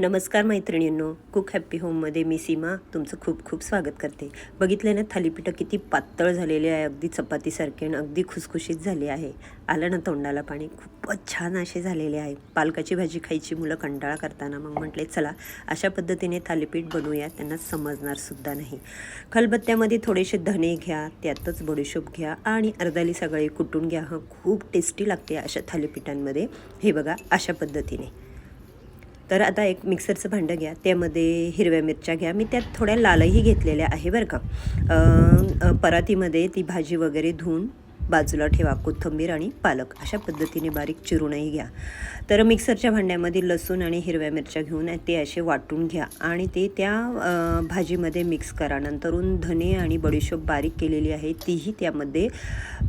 नमस्कार मैत्रिणींनो cook happy होममध्ये मी सीमा तुमचं खूप खूप स्वागत करते. बघितलं ना थालीपीठं किती पातळ झालेले आहे अगदी चपातीसारखे आणि अगदी खुसखुशीत झाली आहे. आलं ना तोंडाला पाणी खूपच छान असे झालेले आहे. पालकाची भाजी खायची मुलं कंटाळा करताना मग म्हटले चला अशा पद्धतीने थालीपीठ बनवूया त्यांना समजणारसुद्धा नाही. खलबत्त्यामध्ये थोडेसे धणे घ्या त्यातच बडीशोप घ्या आणि अर्धाली सगळे कुटून घ्या. हं खूप टेस्टी लागते अशा थालीपीठांमध्ये. हे बघा अशा पद्धतीने. तर आता एक मिक्सरचं भांडं घ्या त्यामध्ये हिरव्या मिरच्या घ्या. मी त्यात थोड्या लालही घेतलेल्या आहे बरं का. परातीमध्ये ती भाजी वगैरे धुवून बाजूला ठेवा. कोथिंबीर आणि पालक. अशा पद्धतीने बारीक चिरूनही घ्या. तर मिक्सरच्या भांड्यामध्ये लसूण आणि हिरव्या मिरच्या घेऊन ते असे वाटून घ्या आणि ते त्या भाजीमध्ये मिक्स करा. नंतरून धने आणि बडीशोप बारीक केलेली आहे तीही त्यामध्ये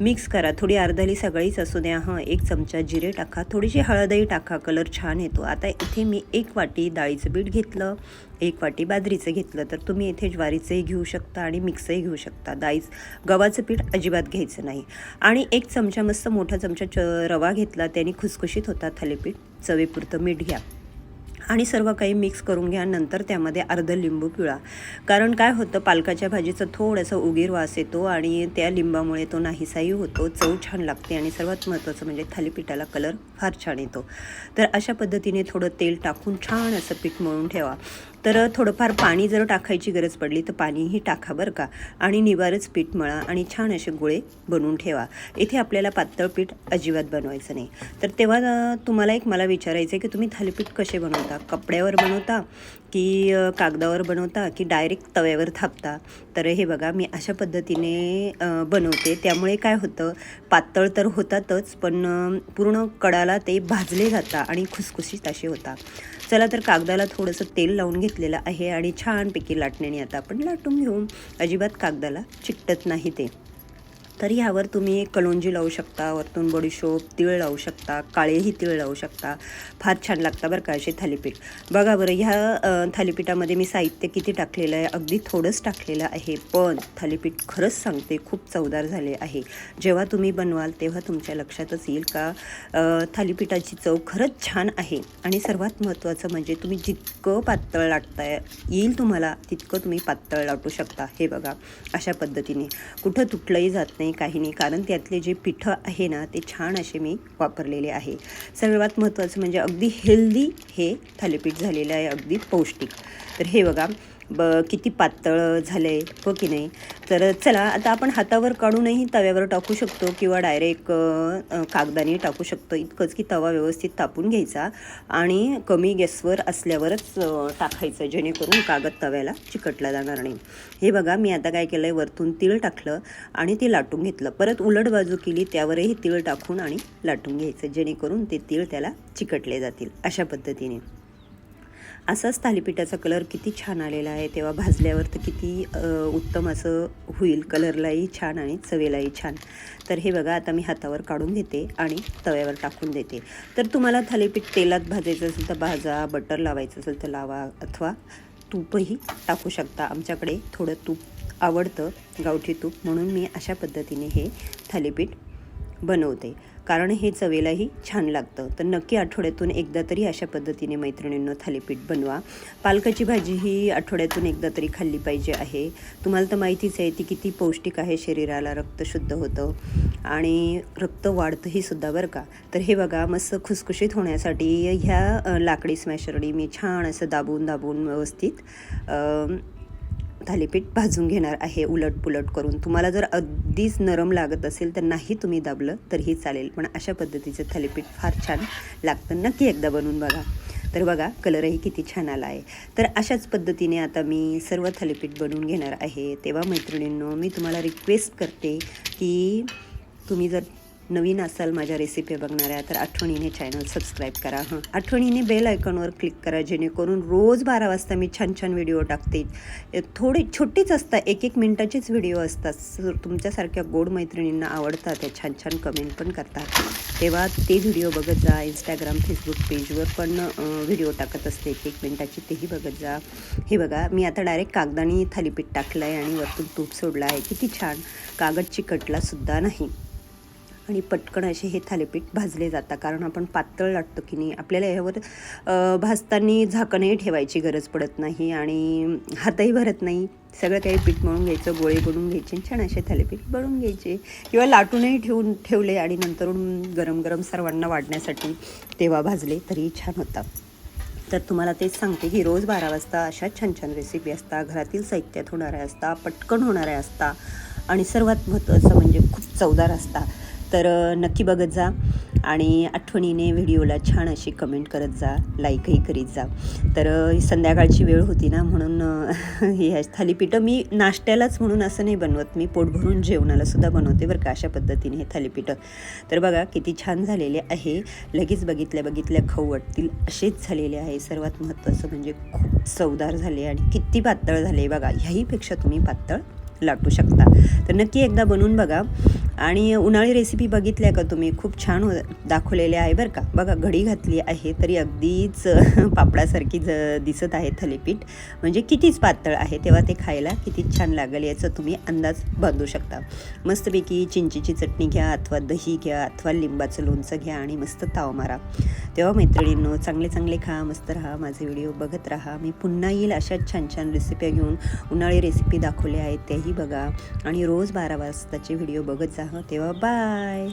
मिक्स करा. थोडी अर्धाली सगळीच असू द्या. हां एक चमचा जिरे टाका. थोडीशी हळदही टाका. कलर छान येतो. आता इथे मी एक वाटी डाळीचं पीठ घेतलं. एक वाटी बाजरीचं घेतलं. तर तुम्ही इथे ज्वारीचंही घेऊ शकता आणि मिक्सही घेऊ शकता. डाळीच गव्हाचं पीठ अजिबात घ्यायचं नाही. आणि एक चमचा मस्त मोठा चमचा च रवा घेतला. त्याने खुसखुशीत होता थालीपीठ. चवीपुरतं मीठ घ्या. आणि सर्व काही मिक्स करून घ्या. नंतर त्यामध्ये अर्ध लिंबू पिळा. कारण काय होतं पालकाच्या भाजीचं थोडंसं उगीर वास येतो आणि त्या लिंबामुळे तो नाहीसाही होतो. चव छान लागते आणि सर्वात महत्त्वाचं म्हणजे थालीपीठाला कलर फार छान येतो. तर अशा पद्धतीने थोडं तेल टाकून छान असं पीठ मळून ठेवा. तर थोडंफार पाणी जर टाकायची गरज पडली तर पाणीही टाका बरं का. आणि निवारच पीठ मळा आणि छान असे गोळे बनवून ठेवा. इथे आपल्याला पातळ पीठ अजिबात बनवायचं नाही. तर तेव्हा तुम्हाला एक मला विचारायचं आहे की तुम्ही थालीपीठ कसे बनवता? कपड्यावर बनवता की कागदावर बनवता की डायरेक्ट तव्यावर थापता? तर हे बघा मी अशा पद्धतीने बनवते. त्यामुळे काय होतं पातळ तर होतातच पण पूर्ण कडाला ते भाजले जातात आणि खुसखुशीत असे होतात चला तर कागदाला थोडंसं तेल लावून घेतलेलं आहे आणि छानपैकी लाटण्याने आता आपण लाटून घेऊ. अजिबात कागदाला चिकटत नाही ते. तर ह्यावर तुम्ही कलोंजी लावू शकता वरतून बडीशोप तीळ लावू शकता काळेही तिळ लावू शकता. फार छान लागतं बरं का असे थालीपीठ. बघा बरं ह्या थालीपीठामध्ये मी साहित्य किती टाकलेलं आहे? अगदी थोडंच टाकलेलं आहे पण थालीपीठ खरंच सांगते खूप चवदार झाले आहे. जेव्हा तुम्ही बनवाल तेव्हा तुमच्या लक्षातच येईल का थालीपीठाची चव खरंच छान आहे. आणि सर्वात महत्त्वाचं म्हणजे तुम्ही जितकं पातळ लाटताय येईल तुम्हाला तितकं तुम्ही पातळ लाटू शकता. हे बघा अशा पद्धतीने. कुठं तुटलंही जात नाही. काही नाही. कारण त्यातले जे पिठं आहे ना ते छान असे मी वापरलेले आहे. सर्वात महत्त्वाचं म्हणजे अगदी हेल्दी हे थालीपीठ झालेलं आहे अगदी पौष्टिक. तर हे बघा ब किती पातळ झालं आहे हो की नाही? तर चला आता आपण हातावर काढूनही तव्यावर टाकू शकतो किंवा डायरेक्ट कागदाने टाकू शकतो. इतकंच की तवा व्यवस्थित तापून घ्यायचा आणि कमी गॅसवर असल्यावरच टाकायचं जेणेकरून कागद तव्याला चिकटला जाणार नाही. हे बघा मी आता काय केलं आहे वरतून तीळ टाकलं आणि ते लाटून घेतलं. परत उलट बाजू केली त्यावरही तीळ टाकून आणि लाटून घ्यायचं जेणेकरून ते तीळ त्याला चिकटले जातील अशा पद्धतीने. असाच थालीपीठाचा कलर किती छान आलेला आहे. तेव्हा भाजल्यावर तर किती उत्तम असं होईल. कलरलाही छान आणि चवेलाही छान. तर हे बघा आता मी हातावर काढून घेते आणि तव्यावर टाकून देते. तर तुम्हाला थालीपीठ तेलात भाजायचं असेल तर भाजा बटर लावायचं असेल तर लावा अथवा तूपही टाकू शकता. आमच्याकडे थोडं तूप आवडतं गावठी तूप. म्हणून मी अशा पद्धतीने हे थालीपीठ बनवते. कारण हे चवेलाही छान लागतं. तर नक्की आठवड्यातून एकदा तरी अशा पद्धतीने मैत्रिणींनो थालीपीठ बनवा. पालकाची भाजी ही आठवड्यातून एकदा तरी खाल्ली पाहिजे आहे. तुम्हाला तर माहितीच आहे ती किती पौष्टिक आहे शरीराला. रक्त शुद्ध होतं. आणि रक्त वाढतंही सुद्धा बरं का. तर हे बघा मस्त खुसखुशीत होण्यासाठी ह्या लाकडी स्मॅशरनी मी छान असं दाबून दाबून व्यवस्थित थालीपीठ भाजून घेणार आहे उलट पुलट करून. तुम्हाला जर अगदीच नरम लागत असेल तर नाही तुम्ही दाबलं तरीही चालेल. पण अशा पद्धतीचं थालीपीठ फार छान लागतं. नक्की एकदा बनवून बघा. तर बघा कलरही किती छान आला आहे. तर अशाच पद्धतीने आता मी सर्व थालीपीठ बनवून घेणार आहे. तेव्हा मैत्रिणींनो मी तुम्हाला रिक्वेस्ट करते की तुम्ही जर नवीन असाल माझ्या रेसिपी बघणाऱ्या तर आठवणीने चॅनल सबस्क्राईब करा हां. आठवणीने बेल आयकॉनवर क्लिक करा जेणेकरून रोज बारा वाजता मी छान छान व्हिडिओ टाकते. थोडे छोटेच असतात एक एक मिनटाचेच व्हिडिओ असतात. जर तुमच्यासारख्या गोड मैत्रिणींना आवडतात त्या छान छान कमेंट पण करतात. तेव्हा ते व्हिडिओ बघत जा. इंस्टाग्राम फेसबुक पेजवर पण व्हिडिओ टाकत असते. एक एक मिनटाची तेही बघत जा. हे बघा मी आता डायरेक्ट कागदाने थालीपीठ टाकलं आहे आणि वरतून तूप सोडलं आहे किती छान. कागद चिकटला सुद्धा नाही. आणि पटकन असे हे थालीपीठ भाजले जातात. कारण आपण पातळ लाटतो की नाही आपल्याला यावर भाजताना झाकणही ठेवायची गरज पडत नाही आणि हातही भरत नाही. सगळं काही पीठ मळून घ्यायचं गोळे बनवून घ्यायचे छान असे थालीपीठ बनवून घ्यायचे. किंवा लाटूनही ठेवून ठेवले आणि नंतरून गरम गरम सर्वांना वाढण्यासाठी तेव्हा भाजले तरी छान होतात तर तुम्हाला तेच सांगते की रोज बारा वाजता अशा छान छान रेसिपी असतात घरातील साहित्यात होणाऱ्या असता पटकन होणाऱ्या असता आणि सर्वात महत्त्वाचं म्हणजे खूप चवदार असतात तर नक्की बघत जा आणि आठवणीने व्हिडिओला छान अशी कमेंट करत जा लाईकही करीत जा. तर संध्याकाळची वेळ होती ना म्हणून अ, हे थालीपीठं मी नाश्त्यालाच म्हणून असं नाही बनवत. मी पोट भरून जेवणाला सुद्धा बनवते बरं का अशा पद्धतीने हे थालीपीठं. तर बघा किती छान झालेले आहे. लगेच बघितल्या बघितल्या खाऊ वाटतील. असेच झालेले आहे. सर्वात महत्त्वाचं म्हणजे खूप चवदार झाले आणि किती पातळ झाले बघा. ह्याहीपेक्षा तुम्ही पातळ लाटू शकता. तर नक्की एकदा बनवून बघा. आणि उन्हाळी रेसिपी बघितल्या का तुम्ही? खूप छान हो दाखवलेल्या आहे बरं का. बघा घडी घातली आहे तरी अगदीच पापडासारखी ज दिसत आहे थलीपीठ. म्हणजे कितीच पातळ आहे तेव्हा ते खायला किती छान लागेल याचा तुम्ही अंदाज बांधू शकता. मस्तपैकी चिंचेची चटणी घ्या अथवा दही घ्या अथवा लिंबाचं लोणचं घ्या आणि मस्त ताव मारा. तेव्हा मैत्रिणींनो चांगले चांगले खा मस्त राहा माझे व्हिडिओ बघत राहा. मी पुन्हा येईल अशा छान छान रेसिप्या घेऊन उन्हाळी रेसिपी दाखवल्या आहेत त्याही बघा. आणि रोज बारा वाजताचे व्हिडिओ बघत जा हं. तेव्हा बाय